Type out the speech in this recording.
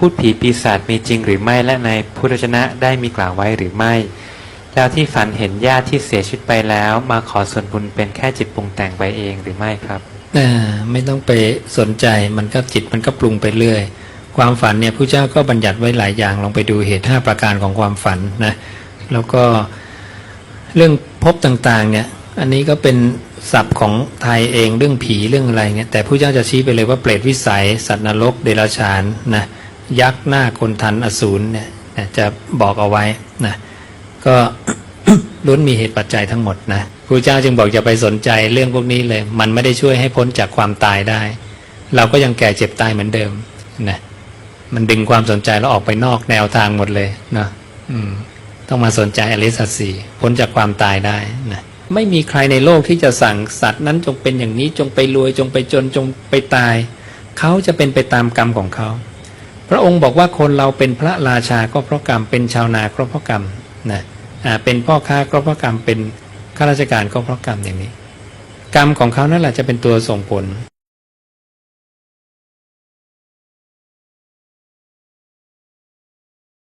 พูดผีปีศาจมีจริงหรือไม่และในพุทธชนะได้มีกล่าวไว้หรือไม่ แล้วที่ฝันเห็นญาติที่เสียชีวิตไปแล้ว มาขอส่วนบุญเป็นแค่จิตปรุงแต่งไปเองหรือไม่ครับไม่ต้องไปสนใจมันก็จิตมันก็ปรุงไปเรื่อย ความฝันเนี่ยผู้เจ้าก็บัญญัติไว้หลายอย่างลองไปดูเหตุห้าประการของความฝันนะแล้วก็เรื่องพบต่างๆเนี่ยอันนี้ก็เป็นศัพท์ของไทยเองเรื่องผีเรื่องอะไรเนี่ยแต่ผู้เจ้าจะชี้ไปเลยว่าเปรตวิสัย สัตว์นรกเดรัจฉานนะ ยักษ์หน้าคนทันอสูรเนี่ยจะบอกเอาไว้นะก็ล้วนมีเหตุปัจจัยทั้งหมดนะครูเจ้าจึงบอกอย่าไปสนใจเรื่องพวกนี้เลย มันไม่ได้ช่วยให้พ้นจากความตายได้ เราก็ยังแก่เจ็บตายเหมือนเดิมนะมันดึงความสนใจแล้วออกไปนอกแนวทางหมดเลยนะต้องมาสนใจอริสัจสี่พ้นจากความตายได้นะไม่มีใครในโลกที่จะสั่งสัตว์นั้นจงเป็นอย่างนี้จงไปรวยจงไปจนจงไปตาย เขาจะเป็นไปตามกรรมของเขา พระองค์บอกว่าคนเราเป็นพระราชาก็เพราะกรรม เป็นชาวนาก็เพราะกรรมนะอ่าเป็นพ่อค้าก็เพราะกรรมเป็นข้าราชการก็เพราะกรรมอย่างนี้ กรรมของเขานั่นแหละจะเป็นตัวส่งผล